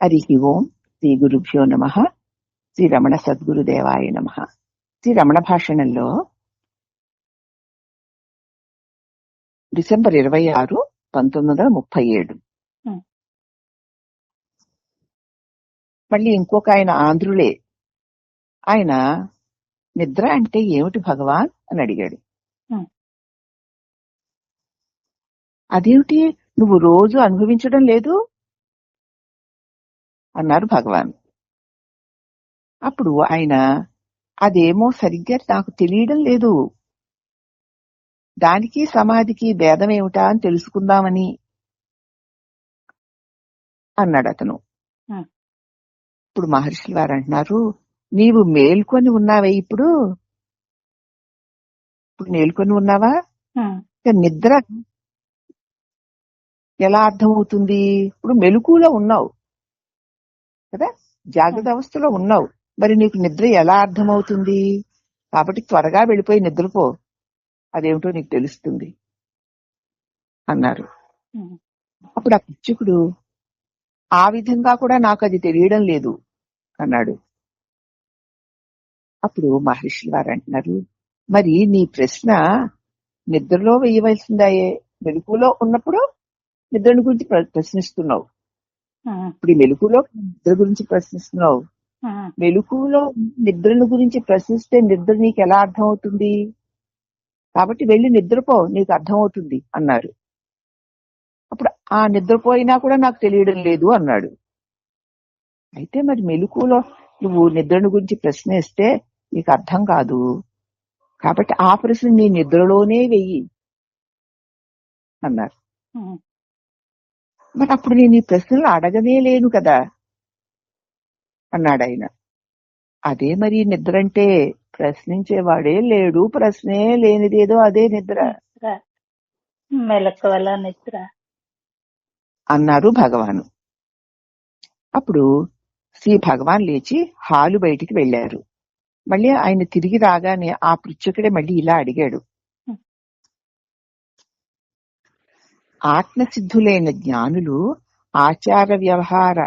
హరి ఓం శ్రీ గురుభ్యో నమ శ్రీ రమణ సద్గురుదేవాయ నమ శ్రీ రమణ భాషణంలో డిసెంబర్ ఇరవై ఆరు పంతొమ్మిది వందల ముప్పై ఏడు. మళ్ళీ ఇంకొక ఆయన ఆంధ్రులే ఆయన నిద్ర అంటే ఏమిటి భగవాన్ అని అడిగాడు. అదేమిటి నువ్వు రోజు అనుభవించడం లేదు అన్నారు భగవాన్. అప్పుడు ఆయన అదేమో సరిగ్గా నాకు తెలియడం లేదు. దానికి సమాధికి భేదం ఏమిటా అని తెలుసుకుందామని అన్నాడు అతను. ఇప్పుడు మహర్షులు వారు అంటున్నారు నీవు మేల్కొని ఉన్నావే ఇప్పుడు. ఇప్పుడు మేల్కొని ఉన్నావా? నిద్ర ఎలా అర్థమవుతుంది? ఇప్పుడు మెలకులో ఉన్నావు. కదా? జాగ్రత్త అవస్థలో ఉన్నావు. మరి నీకు నిద్ర ఎలా అర్థమవుతుంది? కాబట్టి త్వరగా వెళ్ళిపోయి నిద్రపో. అదేమిటో నీకు తెలుస్తుంది. అన్నారు. అప్పుడు ఆ పిచ్చుకుడు ఆ విధంగా కూడా నాకు అది తెలియడం లేదు అన్నాడు. అప్పుడు మహర్షి వారు అంటున్నారు మరి నీ ప్రశ్న నిద్రలో వేయవలసిందాయే? మెలకులో ఉన్నప్పుడు నిద్రను గురించి ప్ర- ప్రశ్నిస్తున్నావు. ఇప్పుడు మెలకులో నిద్ర గురించి ప్రశ్నిస్తున్నావు. మెలకులో నిద్రను గురించి ప్రశ్నిస్తే నిద్ర నీకు ఎలా అర్థమవుతుంది? కాబట్టి వెళ్ళి నిద్రపో నీకు అర్థమవుతుంది అన్నారు అప్పుడు ఆ నిద్రపోయినా కూడా నాకు తెలియడం లేదు అన్నాడు. అయితే మరి మెలకులో నువ్వు నిద్రను గురించి ప్రశ్నిస్తే నీకు అర్థం కాదు. కాబట్టి ఆ ప్రశ్న నీ నిద్రలోనే వెయ్యి అన్నారు. మరి అప్పుడు నేను ఈ ప్రశ్నలు అడగనే లేను కదా? అన్నాడు ఆయన. అదే మరి నిద్ర అంటే ప్రశ్నించేవాడే లేడు ప్రశ్నే లేనిదేదో అదే నిద్ర. మెలకువల నిద్ర. అన్నారు భగవాను. అప్పుడు శ్రీ భగవాన్ లేచి హాలు బయటికి వెళ్ళారు మళ్ళీ ఆయన తిరిగి రాగానే ఆ పృచ్ఛకుడే మళ్ళీ ఇలా అడిగాడు. ఆత్మసిద్ధులైన జ్ఞానులు ఆచార వ్యవహార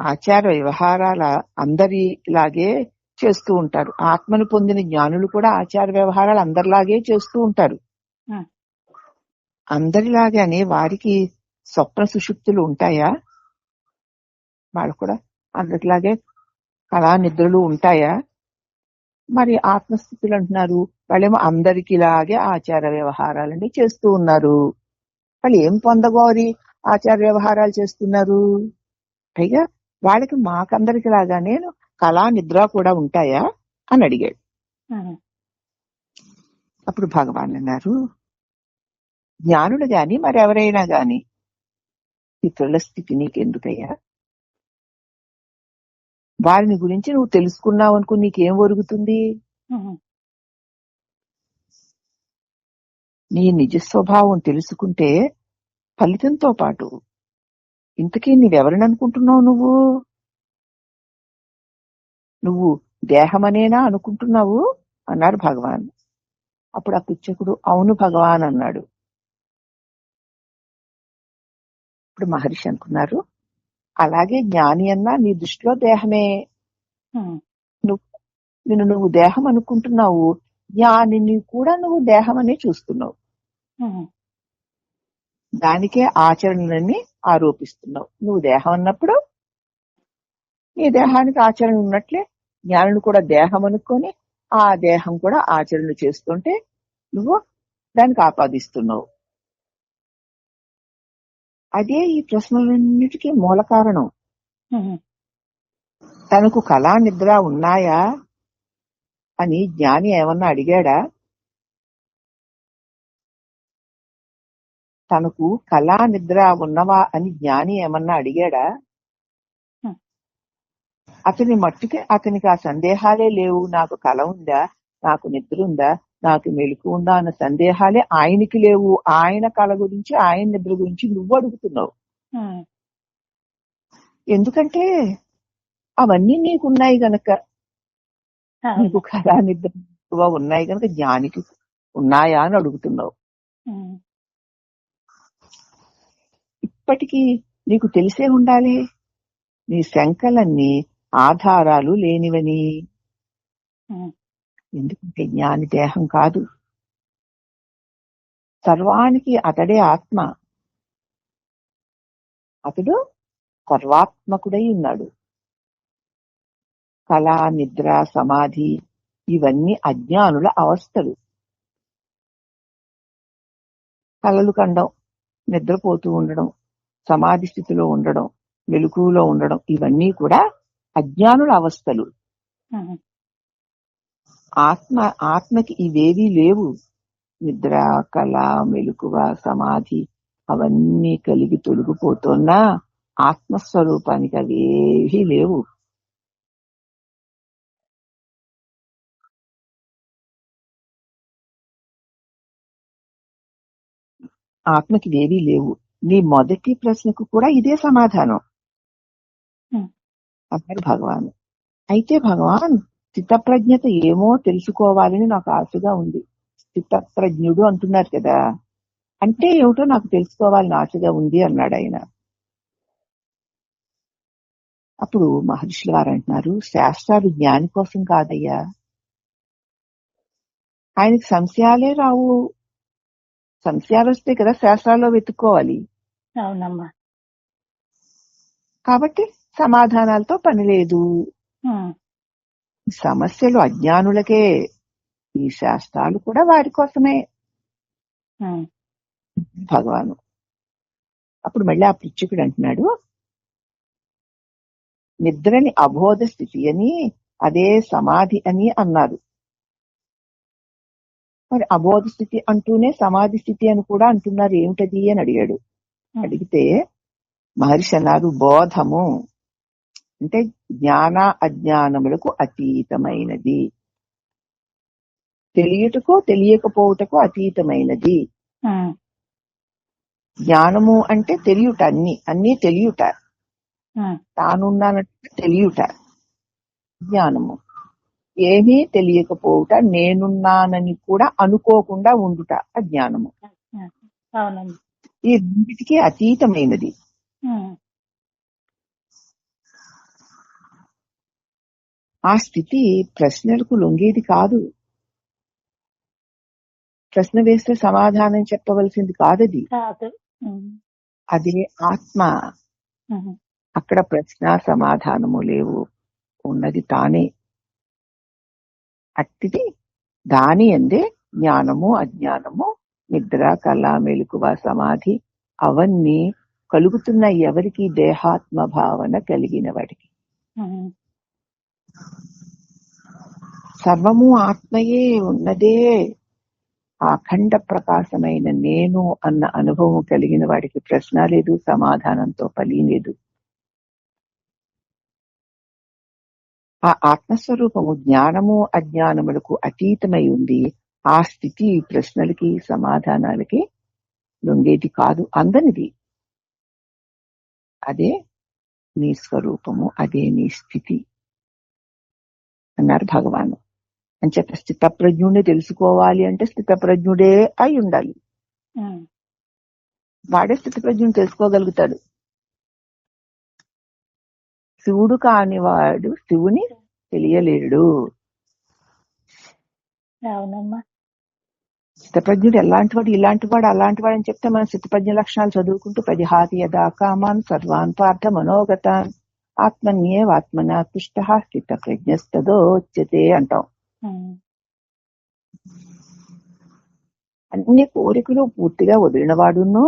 ఆచార వ్యవహారాల అందరిలాగే చేస్తూ ఉంటారు. ఆత్మను పొందిన జ్ఞానులు కూడా ఆచార వ్యవహారాలు అందరిలాగే చేస్తూ ఉంటారు. అందరిలాగానే వారికి స్వప్న సుషుప్తులు ఉంటాయా? వాళ్ళు కూడా అందరిలాగే కళా నిద్రలు ఉంటాయా? మరి ఆత్మస్థితులు అంటున్నారు వాళ్ళేమో అందరికి ఇలాగే ఆచార వ్యవహారాలన్నీ చేస్తూ ఉన్నారు. వాళ్ళు ఏం పొందగోరి ఆచార వ్యవహారాలు చేస్తున్నారు? పైగా వాళ్ళకి మాకందరికి లాగా నేను కళా నిద్ర కూడా ఉంటాయా అని అడిగాడు. అప్పుడు భగవాన్ అన్నారు జ్ఞానులు గాని మరెవరైనా గాని ఇతరుల స్థితి నీకెందుకయ్యా? వారిని గురించి నువ్వు తెలుసుకున్నావు అనుకో నీకేం ఒరుగుతుంది? నీ నిజ స్వభావం తెలుసుకుంటే ఫలితంతో పాటు ఇంతకీ నీవెవరిని అనుకుంటున్నావు నువ్వు? నువ్వు దేహమనేనా అనుకుంటున్నావు? అన్నారు భగవాన్. అప్పుడు ఆ పిచ్చకుడు అవును భగవాన్ అన్నాడు. ఇప్పుడు మహర్షి అనుకున్నారు అలాగే జ్ఞాని అన్నా నీ దృష్టిలో దేహమే. ఉమ్, నిన్ను నువ్వు దేహం అనుకుంటున్నావు. జ్ఞానిని కూడా నువ్వు దేహం అనే చూస్తున్నావు దానికే ఆచరణలన్నీ ఆరోపిస్తున్నావు. నువ్వు దేహం అన్నప్పుడు నీ దేహానికి ఆచరణ ఉన్నట్లే జ్ఞానులు కూడా దేహం అనుకొని ఆ దేహం కూడా ఆచరణ చేస్తుంటే నువ్వు దానికి ఆపాదిస్తున్నావు అదే ఈ ప్రశ్నలన్నిటికీ మూల కారణం. తనకు కళా నిద్ర ఉన్నాయా అని జ్ఞాని ఏమన్నా అడిగాడా? తనకు కళా నిద్ర ఉన్నవా అని జ్ఞాని ఏమన్నా అడిగాడా. అతని మట్టుకి అతనికి ఆ సందేహాలే లేవు. నాకు కళ ఉందా? నాకు నిద్ర ఉందా? నాకు మెలకు ఉందా అన్న సందేహాలే ఆయనకి లేవు. ఆయన కళ గురించి ఆయన నిద్ర గురించి నువ్వు అడుగుతున్నావు. ఎందుకంటే అవన్నీ నీకున్నాయి గనక. నీకు కళా నిద్ర ఉన్నాయి కనుక జ్ఞానికి ఉన్నాయా అని అడుగుతున్నావు. ఇప్పటికీ నీకు తెలిసే ఉండాలి. నీ శంకలన్నీ ఆధారాలు లేనివని. ఎందుకంటే జ్ఞాని దేహం కాదు. సర్వానికి అతడే ఆత్మ. అతడు సర్వాత్మకుడై ఉన్నాడు. కళ నిద్ర సమాధి ఇవన్నీ అజ్ఞానుల అవస్థలు. కలలు కండం నిద్రపోతూ ఉండడం సమాధి స్థితిలో ఉండడం మెలకువలో ఉండడం ఇవన్నీ కూడా అజ్ఞానుల అవస్థలు. ఆత్మ ఆత్మకి ఇవేవీ లేవు. నిద్ర కళ మెలకువ సమాధి అవన్నీ కలిగి తొలగిపోతున్నా ఆత్మస్వరూపానికి అవేవీ లేవు. ఆత్మకి ఇవేవీ లేవు. నీ మొదటి ప్రశ్నకు కూడా ఇదే సమాధానం. అన్నారు భగవాన్. అయితే భగవాన్ స్థితప్రజ్ఞత ఏమో తెలుసుకోవాలని నాకు ఆశగా ఉంది. స్థితప్రజ్ఞుడు అంటున్నారు కదా. అంటే ఏమిటో నాకు తెలుసుకోవాలని ఆశగా ఉంది అన్నాడు ఆయన. అప్పుడు మహర్షులు వారు అంటున్నారు శాస్త్రాలు జ్ఞాని కోసం కాదయ్యా. ఆయనకి సంశయాలే రావు. సంశయాలు వస్తే కదా శాస్త్రాల్లో వెతుక్కోవాలి. అవునమ్మా. కాబట్టి సమాధానాలతో పని లేదు. సమస్యలు అజ్ఞానులకే ఈ శాస్త్రాలు కూడా వారి కోసమే. భగవాను. అప్పుడు మళ్ళీ ఆ పిచ్చుకుడు అంటున్నాడు నిద్రని అబోధ స్థితి అని అదే సమాధి అని అన్నారు. మరి అబోధ స్థితి అంటూనే సమాధి స్థితి అని కూడా అంటున్నారు ఏమిటది అని అడిగాడు. అడిగితే మహర్షి అన్నారు బోధము. అంటే జ్ఞాన అజ్ఞానములకు అతీతమైనది. తెలియటకు తెలియకపోవటకు అతీతమైనది. జ్ఞానము అంటే తెలియుట అన్ని అన్ని తెలియుట. ఉమ్, తానున్నానంటే తెలియుట. జ్ఞానము. ఏమీ తెలియకపోవుట నేనున్నానని కూడా అనుకోకుండా ఉండుట అజ్ఞానము. ఈ రెండిటికి అతీతమైనది. ఆ స్థితి ప్రశ్నలకు లొంగేది కాదు. ప్రశ్న వేస్తే సమాధానం చెప్పవలసింది కాదది. అదే ఆత్మ. అక్కడ ప్రశ్న సమాధానము లేవు. ఉన్నది తానే. అట్టిది దాని అందే జ్ఞానము అజ్ఞానము నిద్ర కళ మెలకువ సమాధి అవన్నీ కలుగుతున్న ఎవరికి? దేహాత్మ భావన కలిగిన వాడికి. సర్వము ఆత్మయే ఉన్నదే. అఖండ ప్రకాశమైన నేను అన్న అనుభవం కలిగిన వాడికి ప్రశ్న లేదు సమాధానంతో పలి లేదు. ఆ ఆత్మస్వరూపము జ్ఞానము అజ్ఞానములకు అతీతమై ఉంది. ఆ స్థితి ప్రశ్నలకి సమాధానాలకి లొంగేది కాదు అందనిది. అదే నీ స్వరూపము అదే నీ స్థితి. అన్నారు భగవాను. అంచేత స్థితప్రజ్ఞుడిని తెలుసుకోవాలి అంటే స్థితప్రజ్ఞుడే అయి ఉండాలి. వాడే స్థితప్రజ్ఞుని తెలుసుకోగలుగుతాడు. శివుడు కాని వాడు శివుని తెలియలేడు. అవునమ్మా. స్థితప్రజ్ఞుడు ఎలాంటి వాడు ఇలాంటి వాడు అలాంటి వాడు అని చెప్తే మనం స్థితప్రజ్ఞ లక్షణాలు చదువుకుంటూ ప్రజహాతి యథా కామాన్ సర్వాన్ పార్థ మనోగతాన్. ఆత్మన్యేవాత్మన తుష్ట స్థిత ప్రజ్ఞస్తదోచ్యతే అంటాం అన్ని కోరికలు పూర్తిగా వదిలినవాడును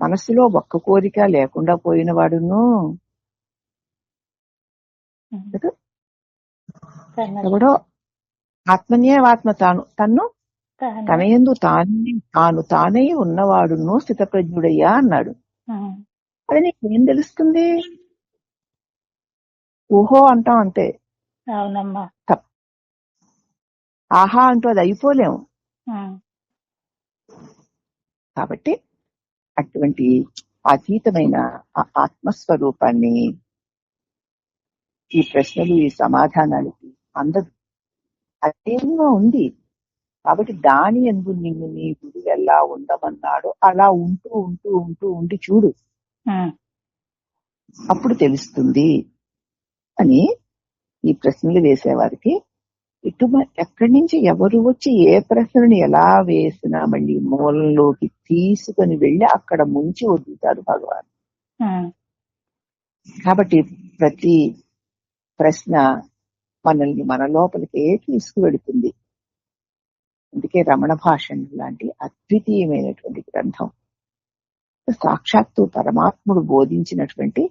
మనస్సులో ఒక్క కోరిక లేకుండా పోయిన వాడును ఎవడో ఆత్మన్యేవాత్మ తాను తన్ను తన- తన ఎందు తానే తాను తానై ఉన్నవాడును స్థితప్రజ్ఞుడయ్యా అన్నాడు అది నీకేం తెలుస్తుంది? ఊహో అంటాం అంతే. అవునమ్మా. ఆహా అంటూ అది అయిపోలేము. కాబట్టి అటువంటి అతీతమైన ఆ ఆత్మస్వరూపాన్ని ఈ ప్రశ్నలు ఈ సమాధానాలకి అందదు. అదేమో ఉంది. కాబట్టి దాని ఎందు నిన్ను నీ గురు ఎలా ఉండమన్నాడో అలా ఉంటూ ఉంటూ ఉంటూ ఉండి చూడు. అప్పుడు తెలుస్తుంది అని ఈ ప్రశ్నలు వేసేవారికి ఇటు ఎక్కడి నుంచి ఎవరు వచ్చి ఏ ప్రశ్నని ఎలా వేసినా మళ్ళీ మూలంలోకి తీసుకొని వెళ్ళి అక్కడ ముంచి వదులుతారు భగవాన్. కాబట్టి ప్రతి ప్రశ్న మనల్ని మన లోపలికే తీసుకువెడుతుంది? అందుకే రమణ భాషణ్ లాంటి అద్వితీయమైనటువంటి గ్రంథం. సాక్షాత్తు పరమాత్ముడు బోధించినటువంటి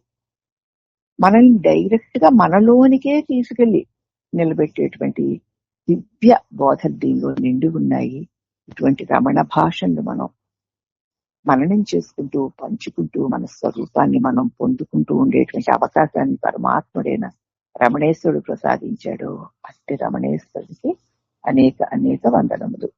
మనల్ని డైరెక్ట్గా మనలోనికే తీసుకెళ్ళి నిలబెట్టేటువంటి దివ్య బోధలు దీనిలో నిండి ఉన్నాయి. ఇటువంటి రమణ భాషను మనం మననం చేసుకుంటూ పంచుకుంటూ మన స్వరూపాన్ని మనం పొందుకుంటూ ఉండేటువంటి అవకాశాన్ని పరమాత్ముడైన రమణేశ్వరుడు ప్రసాదించాడు. అట్టి రమణేశ్వరుడికి అనేక అనేక వందనములు.